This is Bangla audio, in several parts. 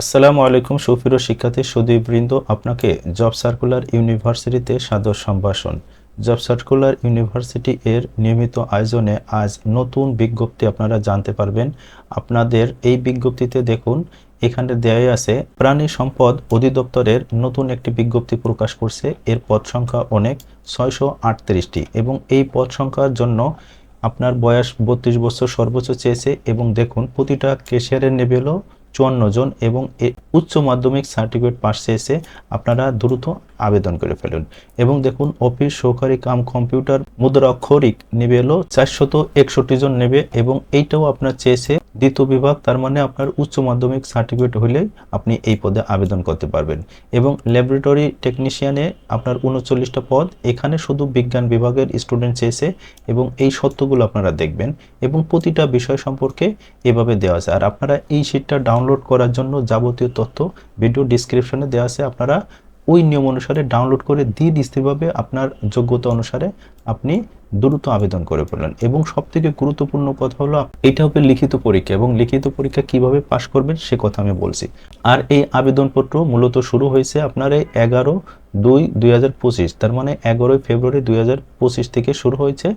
আসসালামু আলাইকুম সুপ্রিয় শিক্ষার্থী সুদীপবৃন্দ, আপনাকে জব সার্কুলার ইউনিভার্সিটিতে সাদর সম্ভাষণ। জব সার্কুলার ইউনিভার্সিটি এর নিয়মিত আয়োজনে আজ নতুন বিজ্ঞপ্তি আপনারা জানতে পারবেন। আপনাদের এই বিজ্ঞপ্তিতে দেখুন, এখানে দেয়া আছে, প্রাণী সম্পদ অধিদপ্তরের নতুন একটি বিজ্ঞপ্তি প্রকাশ করছে। এর পদ সংখ্যা অনেক, ছয়শো আটত্রিশটি এবং এই পদ সংখ্যার জন্য আপনার বয়স বত্রিশ বছর সর্বোচ্চ চেয়েছে এবং দেখুন, প্রতিটা কেশিয়ারের নেবে হলো চুয়ান্ন জন এবং উচ্চ মাধ্যমিক সার্টিফিকেট পাশে এসে আপনারা দ্রুত আবেদন করে ফেলুন। এবং দেখুন, অফিস, সহকারী কাম, কম্পিউটার মুদ্রা অক্ষরিক নেবে এলো চারশত একষট্টি জন নেবে এবং এইটাও আপনার চেয়েছে দ্বিতীয় বিভাগ, তার মানে আপনার উচ্চ মাধ্যমিক সার্টিফিকেট হলে আপনি এই পদে আবেদন করতে পারবেন। এবং ল্যাবরেটরি টেকনিশিয়ানে আপনার উনচল্লিশটা পদ, এখানে শুধু বিজ্ঞান বিভাগের স্টুডেন্ট চেয়েছে এবং এই সত্যগুলো আপনারা দেখবেন এবং প্রতিটা বিষয় সম্পর্কে এভাবে দেওয়া আছে। আর আপনারা এই শিটটা ডাউনলোড করার জন্য যাবতীয় তথ্য ভিডিও ডিসক্রিপশনে দেওয়া আছে, আপনারা ওই নিয়ম অনুসারে ডাউনলোড করে দিয়ে স্থিরভাবে আপনার যোগ্যতা অনুসারে আপনি দ্রুত আবেদন করে ফেললেন। এবং সব থেকে গুরুত্বপূর্ণ কথা হলো, এটা হবে লিখিত পরীক্ষা এবং লিখিত পরীক্ষা কীভাবে পাশ করবেন সে কথা আমি বলছি। আর এই আবেদনপত্র মূলত শুরু হয়েছে আপনার এই এগারো দুই দুই হাজার পঁচিশ, তার মানে এগারোই ফেব্রুয়ারি দুই হাজার পঁচিশ থেকে শুরু হয়েছে,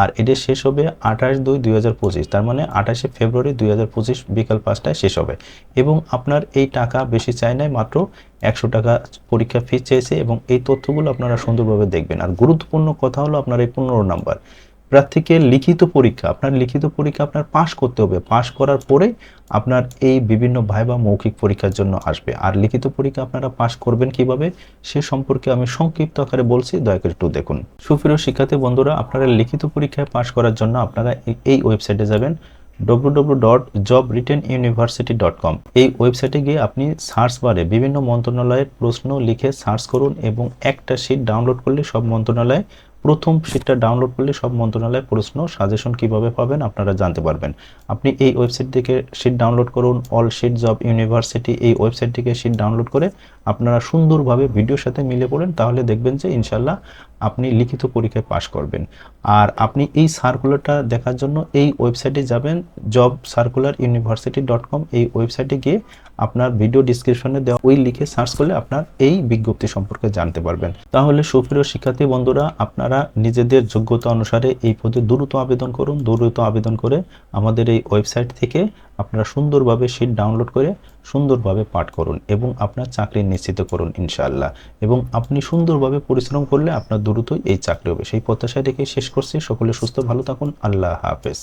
আর এটা শেষ হবে আঠাশ দুই দুই হাজার পঁচিশ, তার মানে আঠাশে ফেব্রুয়ারি দুই হাজার পঁচিশ বিকাল পাঁচটায় শেষ হবে। এবং আপনার এই টাকা বেশি চাই নাই, মাত্র একশো টাকা পরীক্ষা ফি চেয়েছে, এবং এই তথ্যগুলো আপনারা সুন্দরভাবে দেখবেন। আর গুরুত্বপূর্ণ কথা হলো আপনার এই পনেরো নাম্বার। প্রার্থীকে লিখিত পরীক্ষা, আপনার লিখিত পরীক্ষা আপনার পাশ করতে হবে। পাশ করার পরে আপনার এই বিভিন্ন ভাইবা মৌখিক পরীক্ষার জন্য আসবে। আর লিখিত পরীক্ষা আপনারা পাশ করবেন কীভাবে, সে সম্পর্কে আমি সংক্ষিপ্ত আকারে বলছি। দয়া করে একটু দেখুন। সুপ্রিয় শিক্ষার্থী বন্ধুরা, আপনারা লিখিত পরীক্ষায় পাশ করার জন্য আপনারা এই- ওয়েবসাইটে যাবেন www.jobwrittenuniversity.com এই ওয়েবসাইটে গিয়ে আপনি সার্চ বারে বিভিন্ন মন্ত্রণালয়ের প্রশ্ন লিখে সার্চ করুন এবং একটা শীট ডাউনলোড করলে সব মন্ত্রণালয় প্রথম শীটটা ডাউনলোড করলে সব মন্ত্রণালয় প্রশ্ন সাজেশন কীভাবে পাবেন আপনারা জানতে পারবেন। আপনি এই ওয়েবসাইট থেকে শীট ডাউনলোড করুন অল শীট জব ইউনিভার্সিটি এই ওয়েবসাইট থেকে শীট ডাউনলোড করে আপনারা সুন্দরভাবে ভিডিওর সাথে মিলে পড়েন, তাহলে দেখবেন যে ইনশাল্লাহ আপনি লিখিত পরীক্ষায় পাশ করবেন। আর আপনি এই সার্কুলারটা দেখার জন্য এই ওয়েবসাইটে যাবেন job circular university dot com এই ওয়েবসাইটে গিয়ে আপনার ভিডিও ডিসক্রিপশনে দেওয়া ওই লিখে সার্চ করলে আপনার এই বিজ্ঞপ্তি সম্পর্কে জানতে পারবেন। তাহলে সুপ্রিয় শিক্ষার্থী বন্ধুরা আপনারা নিজেদের যোগ্যতা অনুসারে এই পদে দ্রুত আবেদন করুন। দ্রুত আবেদন করে আমাদের এই ওয়েবসাইট থেকে আপনারা সুন্দরভাবে শীট ডাউনলোড করে সুন্দরভাবে পাঠ করুন এবং আপনার চাকরি নিশ্চিত করুন ইনশাআল্লাহ। এবং আপনি সুন্দরভাবে পরিশ্রম করলে আপনার দ্রুতই এই চাকরি হবে। সেই প্রত্যাশা রেখে শেষ করছি। সকলে সুস্থ, ভালো থাকুন। আল্লাহ হাফেজ।